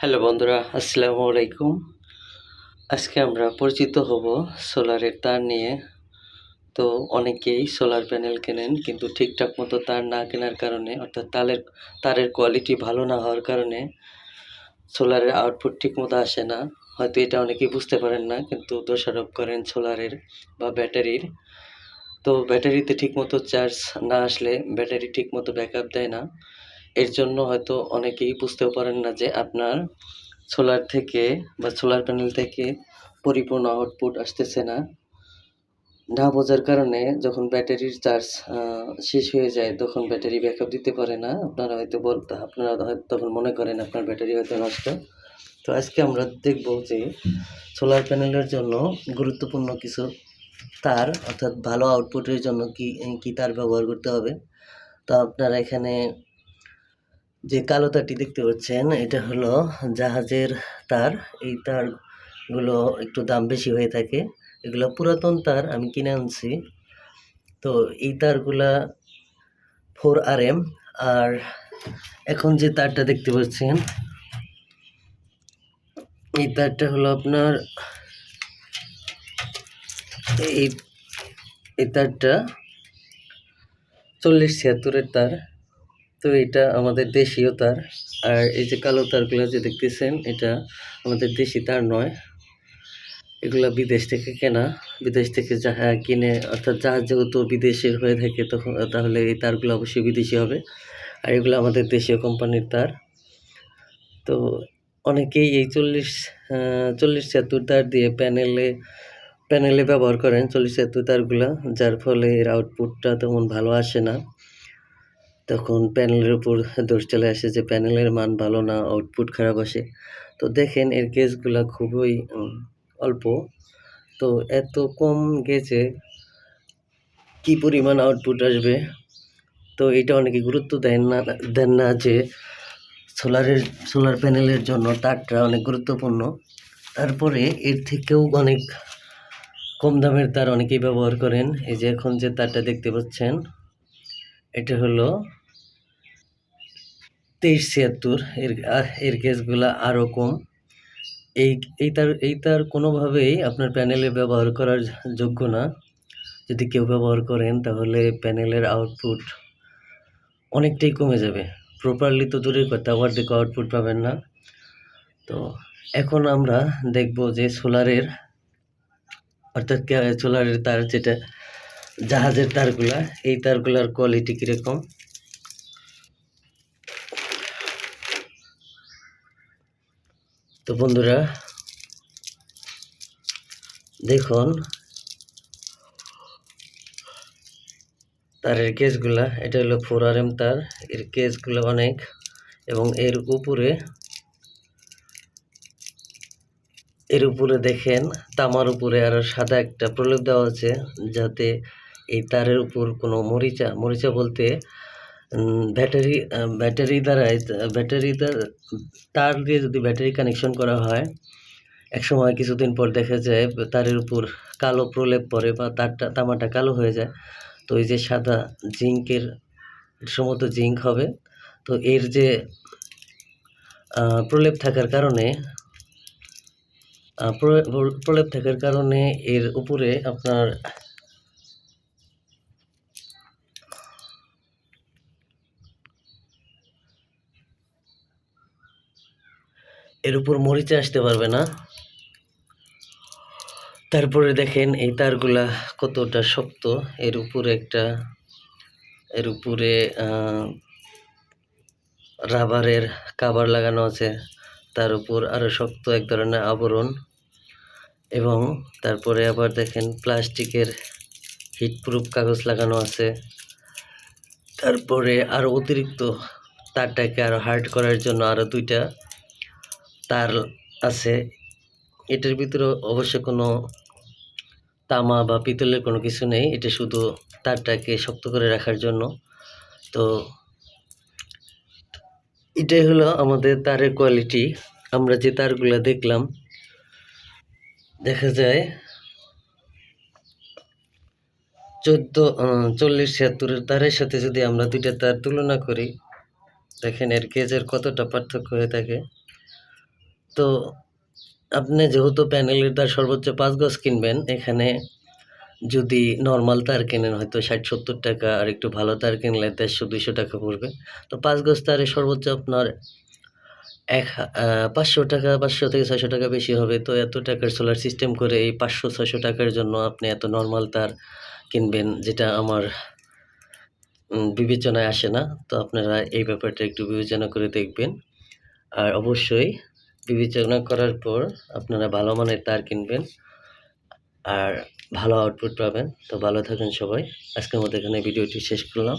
Hello বন্ধুরা, আসসালামু আলাইকুম। আজকে আমরা পরিচিত হব সোলারের তার নিয়ে। তো অনেকেই সোলার প্যানেল কেনেন, কিন্তু ঠিকঠাক মতো তার না কেনার কারণে, অর্থাৎ তারের তারের কোয়ালিটি ভালো না হওয়ার কারণে সোলারের আউটপুট ঠিক মতো আসে না। হয়তো এটা অনেকেই বুঝতে পারেন না, কিন্তু দোষারোপ করেন সোলারের বা ব্যাটারির। তো ব্যাটারিতে ঠিকমতো চার্জ না আসলে ব্যাটারি ঠিকমতো ব্যাকআপ দেয় না। এর জন্য হয়তো অনেকেই বুঝতেও পারেন না যে আপনার সোলার থেকে বা সোলার প্যানেল থেকে পরিপূর্ণ আউটপুট আসতেছে না। না বোঝার কারণে যখন ব্যাটারির চার্জ শেষ হয়ে যায়, তখন ব্যাটারি ব্যাকআপ দিতে পারে না। আপনারা হয়তো বলতে আপনারা তখন মনে করেন আপনার ব্যাটারি হয়তো নষ্ট। তো আজকে আমরা দেখব যে সোলার প্যানেলের জন্য গুরুত্বপূর্ণ কিছু তার, অর্থাৎ ভালো আউটপুটের জন্য কি কি তার ব্যবহার করতে হবে। তো আপনারা এখানে যে কালো তারটি দেখতে পাচ্ছেন, এটা হলো জাহাজের তার। এই তারগুলো একটু দাম বেশি হয়ে থাকে। এগুলো পুরাতন তার, আমি কিনে আনছি। তো এই তারগুলা ফোর আর এম। আর এখন যে তারটা দেখতে পাচ্ছেন, এই তারটা হলো আপনার, এই এই তারটা চল্লিশ ছিয়াত্তরের তার। তো এটা আমাদের দেশীয় তার। আর এই যে কালো তারগুলো যে দেখতেছেন, এটা আমাদের দেশি তার নয়। এগুলা বিদেশ থেকে কেনা। বিদেশ থেকে যাহা কিনে, অর্থাৎ জাহাজ যেহেতু বিদেশের হয়ে থাকে, তখন তাহলে এই তারগুলো অবশ্যই বিদেশি হবে। আর এগুলো আমাদের দেশীয় কোম্পানির তার। তো অনেকেই এই চল্লিশ চল্লিশ ছিয়াত্তর তার দিয়ে প্যানেলে প্যানেলে ব্যবহার করেন চল্লিশ ছিয়াত্তর তারগুলো, যার ফলে এর আউটপুটটা তেমন ভালো আসে না। তখন প্যানেলের উপর দোষ চলে আসে যে প্যানেলের মান ভালো না আউটপুট খারাপ আসে। তো দেখেন এর গেজগুলো খুবই অল্প। তো এত কম গেজে কি পরিমাণ আউটপুট আসবে? তো এটা অনেকে গুরুত্ব দেন না দেন না যে সোলারের সোলার প্যানেলের জন্য তারটা অনেক গুরুত্বপূর্ণ। তারপরে এর থেকেও অনেক কম দামের তার অনেকেই ব্যবহার করেন। এই যে এখন যে তারটা দেখতে পাচ্ছেন, এটা হলো তেইশ ছিয়াত্তর এর এর গ্যাসগুলো আরও কম। এই এই তার এই তার কোনোভাবেই আপনার প্যানেলে ব্যবহার করার যোগ্য না। যদি কেউ ব্যবহার করেন, তাহলে প্যানেলের আউটপুট অনেকটাই কমে যাবে। প্রপারলি তো দূরের কথা আবার দেখো আউটপুট পাবেন না। তো এখন আমরা দেখব যে সোলারের, অর্থাৎ সোলারের তার যেটা, জাহাজের তারগুলা, এই তারগুলার কোয়ালিটি কীরকম। তো বন্ধুরা, দেখুন, তারের কেসগুলা, এটা হলো ফোর আর এম তার, এর কেসগুলো অনেক, এবং এর উপরে এর উপরে দেখেন, তামার উপরে আরও সাদা একটা প্রলেপ দেওয়া আছে, যাতে এই তারের উপর কোনো মরিচা মরিচা বলতে ব্যাটারি ব্যাটারি দ্বারাই ব্যাটারি তার দিয়ে যদি ব্যাটারি কানেকশন করা হয় এক সময় কিছুদিন পর দেখা যায় তারের উপর কালো প্রলেপ পড়ে বা তারটা তামাটা কালো হয়ে যায়। তো এই যে সাদা জিঙ্কের সমস্ত জিঙ্ক হবে। তো এর যে প্রলেপ থাকার কারণে প্রলেপ থাকার কারণে এর উপরে আপনার এর উপর মরিচা আসতে পারবে না। তারপরে দেখেন এই তারগুলা কতটা শক্ত। এর উপরে একটা, এর উপরে রাবারের কাবার লাগানো আছে। তার উপর আরও শক্ত এক ধরনের আবরণ। এবং তারপরে আবার দেখেন প্লাস্টিকের হিটপ্রুফ কাগজ লাগানো আছে। তারপরে আরও অতিরিক্ত তারটাকে আরও হার্ড করার জন্য আরও দুইটা তার আছে। এটার ভিতরে অবশ্য কোনো তামা বা পিতলের কোনো কিছু নেই। এটা শুধু তারটাকে শক্ত করে রাখার জন্য। তো এটাই হলো আমাদের তারের কোয়ালিটি আমরা যে তারগুলো দেখলাম, দেখা যায় চোদ্দ চল্লিশ, ছিয়াত্তরের তারের সাথে যদি আমরা দুইটা তার তুলনা করি, দেখেন এর গেজের কতটা পার্থক্য হয়ে থাকে। তো আপনি যেহেতু প্যানেলের তার সর্বোচ্চ পাঁচ গজ কিনবেন, এখানে যদি নর্মাল তার কেনেন, হয়তো ষাট সত্তর টাকা, আর একটু ভালো তার কিনলে দেড়শো, দুইশো টাকা পড়বে। তো পাঁচ গজ তারে সর্বোচ্চ আপনার এক পাঁচশো টাকা, পাঁচশো থেকে ছয়শো টাকা বেশি হবে। তো এত টাকার সোলার সিস্টেম করে এই পাঁচশো, ছয়শো টাকার জন্য আপনি এত নর্মাল তার কিনবেন, যেটা আমার বিবেচনায় আসে না। তো আপনারা এই ব্যাপারটা একটু বিবেচনা করে দেখবেন। আর অবশ্যই বিবেচনা করার পর আপনারা ভালো মানের তার কিনবেন আর ভালো আউটপুট পাবেন। তো ভালো থাকেন সবাই। আজকের মতো এখানে ভিডিওটি শেষ করলাম।